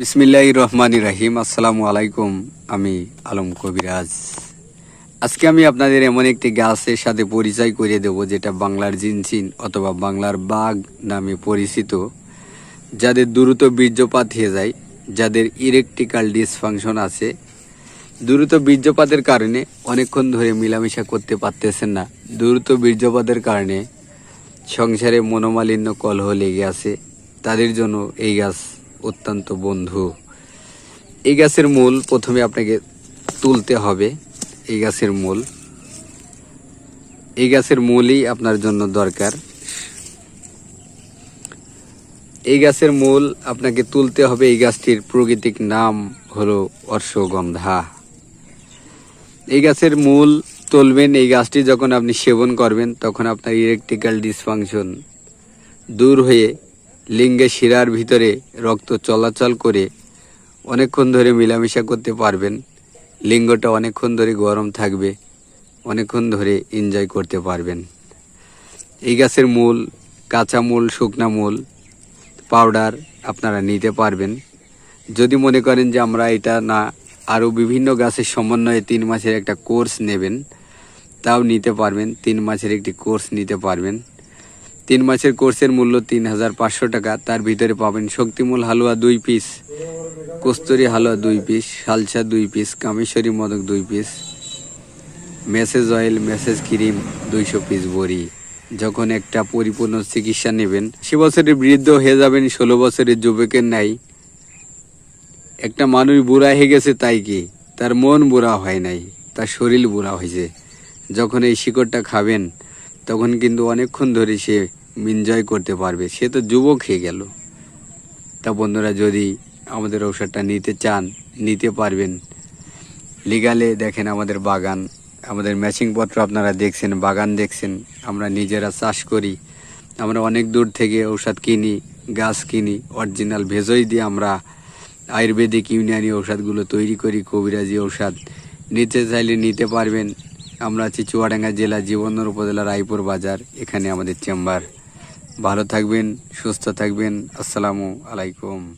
বিসমিল্লাহ রহমান রাহিম। আসসালামু আলাইকুম, আমি আলম কবিরাজ। আজকে আমি আপনাদের এমন একটি গাছের সাথে পরিচয় করিয়ে দেব, যেটা বাংলার জিনচিন অথবা বাংলার বাঘ নামে পরিচিত, যাদের দ্রুত বীর্যপাত হয়ে যায়, যাদের ইরেকটিক্যাল ডিসফাংশন আছে। দ্রুত বীর্যপাতের কারণে অনেকক্ষণ ধরে মিলামিশা করতে পারতেছেন না। দ্রুত বীর্যপাতের কারণে সংসারে মনোমালিন্য কলহ লেগে আছে। তাদের জন্য এই গাছ অত্যন্ত বন্ধু। এই গাছের মূল প্রথমে আপনাকে তুলতে হবে। এই গাছের মূল। এই গাছের মূলই আপনার জন্য দরকার। এই গাছের মূল আপনাকে তুলতে হবে। এই গাছটির প্রাকৃতিক নাম হলো অর্শগন্ধা এই গাছের মূল তুলবেন। এই গাছটি যখন আপনি সেবন করবেন, তখন আপনার ইলেকট্রিক্যাল ডিসফাংশন দূর হয়ে লিঙ্গের শিরার ভিতরে রক্ত চলাচল করে অনেকক্ষণ ধরে মেলামেশা করতে পারবেন। লিঙ্গটা অনেকক্ষণ ধরে গরম থাকবে, অনেকক্ষণ ধরে এনজয় করতে পারবেন। এই গাছের মূল, কাঁচা মূল, শুকনা মূল পাউডার আপনারা নিতে পারবেন। যদি মনে করেন যে আমরা এটা না, আরও বিভিন্ন গাছের সমন্বয়ে তিন মাসের একটা কোর্স নেবেন, তাও নিতে পারবেন, তিন মাসের একটি কোর্স নিতে পারবেন। তিন মাসের কোর্সের মূল্য তিন হাজার পাঁচশো টাকা। তার ভিতরে পাবেন শক্তিমূল হালুয়া দুই পিস কস্তুরি হালুয়া দুই পিস সালসা দুই পিস কামেশ্বরী মদক দুই piece massage oil massage cream দুইশো পিস বড়ি। যখন একটা পরিপূর্ণ চিকিৎসা নেবেন সে বছরের বৃদ্ধ হয়ে যাবেন, ষোলো বছরের যুবকের নাই। একটা মানুষ বুড়া হয়ে গেছে তাই কি? তার মন বুড়া হয় নাই, তার শরীর বুড়া হয়েছে। যখন এই শিকড়টা খাবেন তখন কিন্তু অনেকক্ষণ ধরে সে এনজয় করতে পারবে। সে তো যুবক হয়ে গেল। তা বন্ধুরা, যদি আমাদের ঔষধটা নিতে চান, নিতে পারবেন। লিগালে দেখেন আমাদের বাগান, আমাদের ম্যাচিং পত্র আপনারা দেখছেন, বাগান দেখছেন, আমরা নিজেরা চাষ করি। আমরা অনেক দূর থেকে ঔষধ কিনি, গাছ কিনি অরিজিনাল ভেজই দিয়ে আমরা আয়ুর্বেদিক ইউনানি ঔষধগুলো তৈরি করি, কবিরাজি ঔষধ। নিতে চাইলে নিতে পারবেন। আমরা আছি চুয়াডাঙ্গা জেলা জীবনর উপজেলা রায়পুর বাজার, এখানে আমাদের চেম্বার। ভালো থাকবেন, সুস্থ থাকবেন, আসসালামু আলাইকুম।